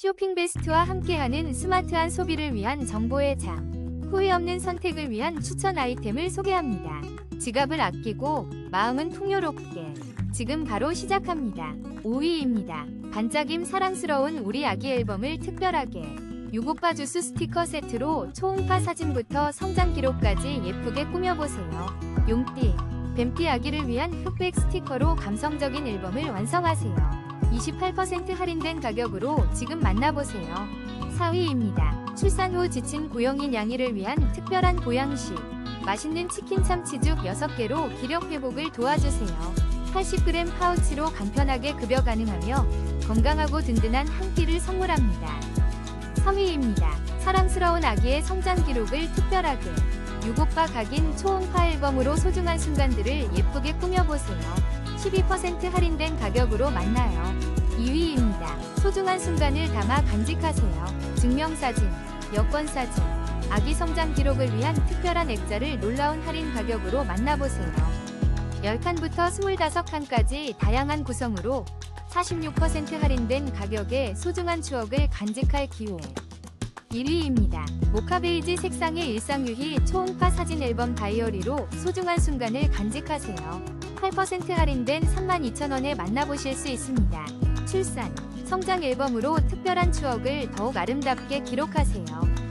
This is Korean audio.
쇼핑 베스트와 함께하는 스마트한 소비를 위한 정보의 장. 후회 없는 선택을 위한 추천 아이템을 소개합니다. 지갑을 아끼고 마음은 풍요롭게. 지금 바로 시작합니다. 5위입니다. 반짝임 사랑스러운 우리 아기 앨범을 특별하게. 유고파 주스 스티커 세트로 초음파 사진부터 성장 기록까지 예쁘게 꾸며보세요. 용띠, 뱀띠 아기를 위한 흑백 스티커로 감성적인 앨범을 완성하세요. 28% 할인된 가격으로 지금 만나보세요. 4위입니다. 출산 후 지친 고영인 양이를 위한 특별한 보양식. 맛있는 치킨 참치죽 6개로 기력 회복을 도와주세요. 80g 파우치로 간편하게 급여 가능하며 건강하고 든든한 한 끼를 선물합니다. 3위입니다. 사랑스러운 아기의 성장 기록을 특별하게 유고파 각인 초음파 앨범으로 소중한 순간들을 예쁘게 꾸며보세요. 12% 할인된 가격으로 만나요. 2위입니다. 소중한 순간을 담아 간직하세요. 증명사진, 여권사진, 아기 성장 기록을 위한 특별한 액자를 놀라운 할인 가격으로 만나보세요. 10칸부터 25칸까지 다양한 구성으로 46% 할인된 가격에 소중한 추억을 간직할 기회. 1위입니다. 모카 베이지 색상의 일상유희 초음파 사진 앨범 다이어리로 소중한 순간을 간직하세요. 8% 할인된 32,000원에 만나보실 수 있습니다. 출산, 성장 앨범으로 특별한 추억을 더욱 아름답게 기록하세요.